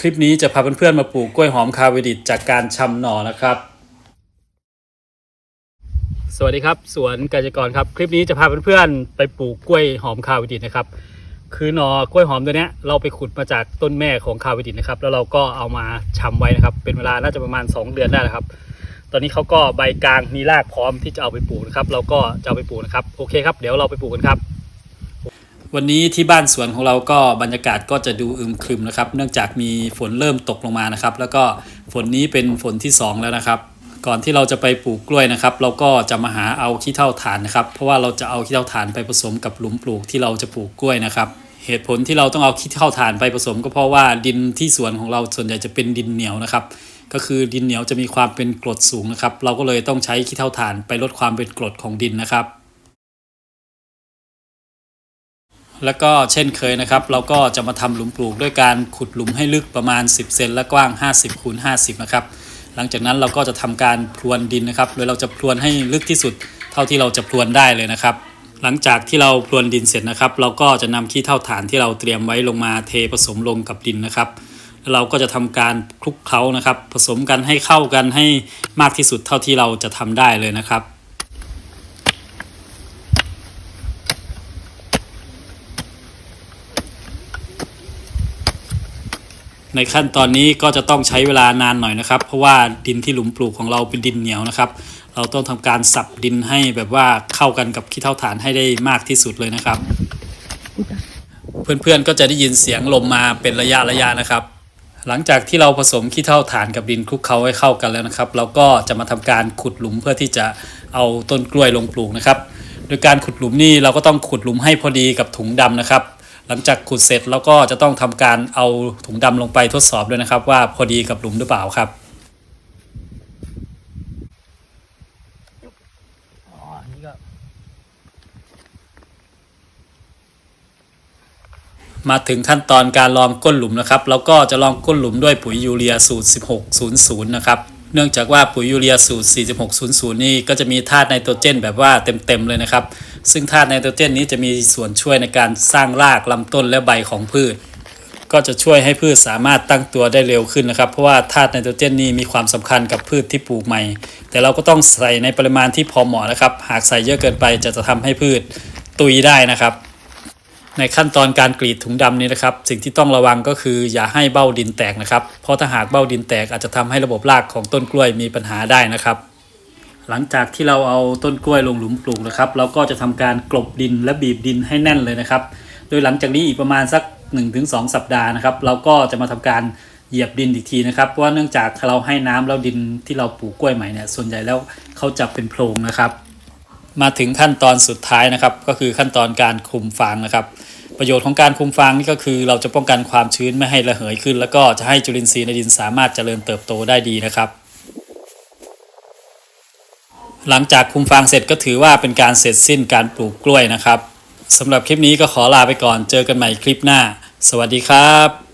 คลิปนี้จะพาเพื่อนๆมาปลูกกล้วยหอมคาเวดิตจากการชำหน่อนะครับ สวัสดีครับ สวนกาจกรครับ คลิปนี้จะพาเพื่อนๆไปปลูกกล้วยหอมคาเวดิตนะครับ คือหน่อกล้วยหอมตัวเนี้ยเราไปขุดมาจากต้นแม่ของคาเวดิตนะครับ แล้วเราก็เอามาชำไว้นะครับ เป็นเวลาน่าจะประมาณ 2 เดือนได้แล้วครับ ตอนนี้เขาก็ใบกลางมีรากพร้อมที่จะเอาไปปลูกนะครับ เราก็จะเอาไปปลูกนะครับ โอเคครับ เดี๋ยวเราไปปลูกกันครับ วันนี้ที่บ้านสวนของเราก็บรรยากาศก็จะดูอึมครึมนะครับ เนื่องจากมีฝนเริ่มตกลงมานะครับ แล้วก็ฝนนี้เป็นฝนที่สองแล้วนะครับ ก่อนที่เราจะไปปลูกกล้วยนะครับ เราก็จะมาหาเอาขี้เถ้าฐานนะครับ เพราะว่าเราจะเอาขี้เถ้าฐานไปผสมกับหลุมปลูกที่เราจะปลูกกล้วยนะครับ เหตุผลที่เราต้องเอาขี้เถ้าฐานไปผสม ก็เพราะว่าดินที่สวนของเราส่วนใหญ่จะเป็นดินเหนียวนะครับ ก็คือดินเหนียวจะมีความเป็นกรดสูงนะครับ เราก็เลยต้องใช้ขี้เถ้าฐานไปลดความเป็นกรดของดินนะครับ แล้วก็เช่นเคยนะครับ เราก็จะมาทำหลุมปลูกด้วยการขุดหลุมให้ลึกประมาณ 10 เซนและกว้าง 50คูณ50 นะครับ หลังจากนั้นเราก็จะทำการพรวนดินนะครับ โดยเราจะพรวนให้ลึกที่สุด เท่าที่เราจะพรวนได้เลยนะครับ หลังจากที่เราพรวนดินเสร็จนะครับ เราก็จะนำขี้เท่าฐานที่เราเตรียมไว้ลงมาเทผสมลงกับดินนะครับแล้วเราก็จะทำการคลุกเคล้านะครับ ผสมกันให้เข้ากันให้มากที่สุดเท่าที่เราจะทำได้เลยนะครับ ในขั้นตอนนี้ก็จะต้องใช้เวลานานหน่อยนะครับ เพราะว่าดินที่หลุมปลูกของเราเป็นดินเหนียวนะครับ เราต้องทำการสับดินให้แบบว่าเข้ากันกับขี้เถ้าฐานให้ได้มากที่สุดเลยนะครับ เพื่อนๆก็จะได้ยินเสียงลมมาเป็นระยะระยะนะครับ หลังจากที่เราผสมขี้เถ้าฐานกับดินคลุกเคล้าให้เข้ากันแล้วนะครับ เราก็จะมาทำการขุดหลุมเพื่อที่จะเอาต้นกล้วยลงปลูกนะครับ โดยการขุดหลุมนี่เราก็ต้องขุดหลุมให้พอดีกับถุงดำนะครับ หลังจากขุดเสร็จเราก็จะต้องทำการเอาถุงดำลงไปทดสอบด้วยนะครับ ว่าพอดีกับหลุมหรือเปล่าครับมาถึงขั้นตอนการลองก้นหลุมนะครับเราก็จะลองก้นหลุมด้วยปุ๋ยยูเรียสูตร 1600 นะครับ เนื่องจากว่าปุ๋ยยูเรียสูตร 4600 นี่ก็จะมีธาตุไนโตรเจนแบบว่าเต็มๆเลยนะครับ ซึ่งธาตุไนโตรเจนนี้จะมีส่วนช่วยในการสร้างรากลำต้นและใบของพืช ก็จะช่วยให้พืชสามารถตั้งตัวได้เร็วขึ้นนะครับ เพราะว่าธาตุไนโตรเจนนี่มีความสำคัญกับพืชที่ปลูกใหม่ แต่เราก็ต้องใส่ในปริมาณที่พอเหมาะนะครับ หากใส่เยอะเกินไปจะจะทำให้พืชตุยได้นะครับ ในขั้นตอนการกรีดถุงดำนี้นะครับ สิ่งที่ต้องระวังก็คืออย่าให้เบ้าดินแตกนะครับ เพราะถ้าหากเบ้าดินแตกอาจจะทำให้ระบบรากของต้นกล้วยมีปัญหาได้นะครับ หลังจากที่เราเอาต้นกล้วยลงหลุมปลูกนะครับ เราก็จะทำการกลบดินและบีบดินให้แน่นเลยนะครับ โดยหลังจากนี้อีกประมาณสัก 1-2 สัปดาห์นะครับ เราก็จะมาทำการเหยียบดินอีกทีนะครับเพราะว่าเนื่องจากเราให้น้ำแล้วดินที่เราปลูกกล้วยใหม่เนี่ยส่วนใหญ่แล้วเขาจะเป็นโพรงนะครับ มาถึงขั้นตอนสุดท้ายนะครับ ก็คือขั้นตอนการคลุมฟางนะครับ ประโยชน์ของการคลุมฟางนี่ก็คือ เราจะป้องกันความชื้นไม่ให้ระเหยขึ้น แล้วก็จะให้จุลินทรีย์ในดินสามารถเจริญเติบโตได้ดีนะครับ หลังจากคุมฟางเสร็จก็ถือว่าเป็นการเสร็จสิ้นการปลูกกล้วยนะครับสำหรับคลิปนี้ก็ขอลาไปก่อนเจอกันใหม่คลิปหน้า สวัสดีครับ